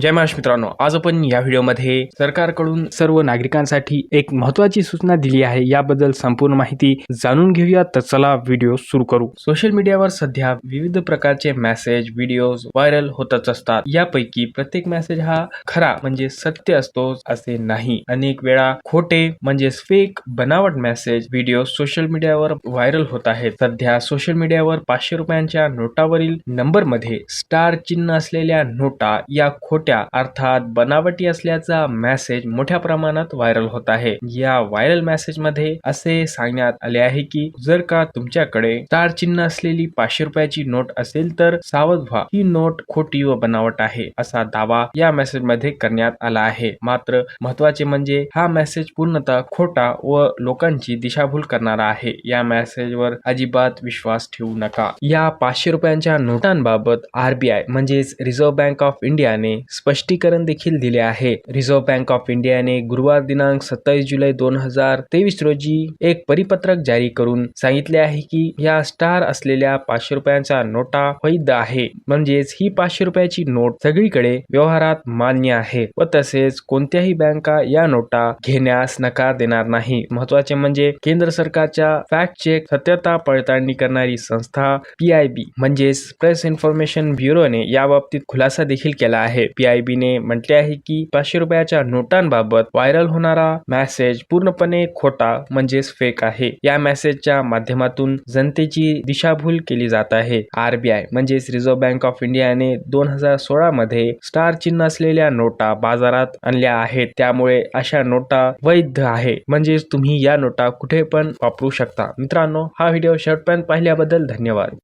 जय महाराष्ट्र मित्रांनो आज आपण या व्हिडिओमध्ये सरकारकडून सर्व नागरिकांसाठी एक महत्वाची सूचना दिली आहे. याबद्दल संपूर्ण माहिती जाणून घेऊया. तर चला व्हिडिओ सुरू करू. सोशल मीडियावर सध्या विविध प्रकारचे मेसेज व्हिडिओज व्हायरल होतच असतात. यापैकी प्रत्येक मेसेज हा खरा म्हणजे सत्य असतो असे नाही. अनेक वेळा खोटे म्हणजे फेक बनावट मेसेज व्हिडिओ सोशल मीडियावर व्हायरल होत आहेत. सध्या सोशल मीडियावर पाचशे रुपयांच्या नोटावरील नंबरमध्ये स्टार चिन्ह असलेल्या नोटा या खोट खोट्या अर्थात बनावटी असल्याचा मेसेज मोठ्या प्रमाणात व्हायरल होत आहे. या व्हायरल मेसेजमध्ये असे सांगण्यात आले आहे की जर का तुमच्याकडे स्टार चिन्ह असलेली पाचशे रुपयाची नोट असेल तर सावध व्हा. ही नोट खोटी व बनावट आहे असा दावा या मेसेजमध्ये करण्यात आला आहे. मात्र महत्त्वाचे म्हणजे हा मेसेज पूर्णतः खोटा व लोकांची दिशाभूल करणारा आहे. या मेसेजवर अजिबात विश्वास ठेवू नका. या पाचशे रुपयांच्या नोटांबाबत आरबीआय म्हणजेच रिझर्व्ह बँक ऑफ इंडियाने स्पष्टीकरण देखील दिले आहे. रिझर्व्ह बँक ऑफ इंडियाने गुरुवार दिनांक सत्तावीस जुलै दोन हजार तेवीस रोजी एक परिपत्रक जारी करून सांगितले आहे की या स्टार असलेल्या पाचशे रुपयांचा नोटा वैध आहे. म्हणजेच ही पाचशे रुपयाची नोट सगळीकडे व्यवहारात मान्य आहे व तसेच कोणत्याही बँका या नोटा घेण्यास नकार देणार नाही. महत्त्वाचे म्हणजे केंद्र सरकारच्या फॅक्ट चेक सत्यता पडताळणी करणारी संस्था पी आय बी म्हणजेच प्रेस इन्फॉर्मेशन ब्युरोने याबाबतीत खुलासा देखील केला आहे. पी ने म्हटले आहे की पाचशे रुपयाच्या नोटांबाबत व्हायरल होणारा मेसेज पूर्णपणे खोटा म्हणजेच फेक आहे. या मेसेजच्या माध्यमातून जनतेची दिशाभूल केली जात आहे. आरबीआय म्हणजेच रिझर्व्ह बँक ऑफ इंडियाने दोन हजार सोळा मध्ये स्टार चिन्ह असलेल्या नोटा बाजारात आणल्या आहेत. त्यामुळे अशा नोटा वैध आहे. म्हणजेच तुम्ही या नोटा कुठे पण वापरू शकता. मित्रांनो हा व्हिडिओ शेवटपर्यंत पाहिल्याबद्दल धन्यवाद.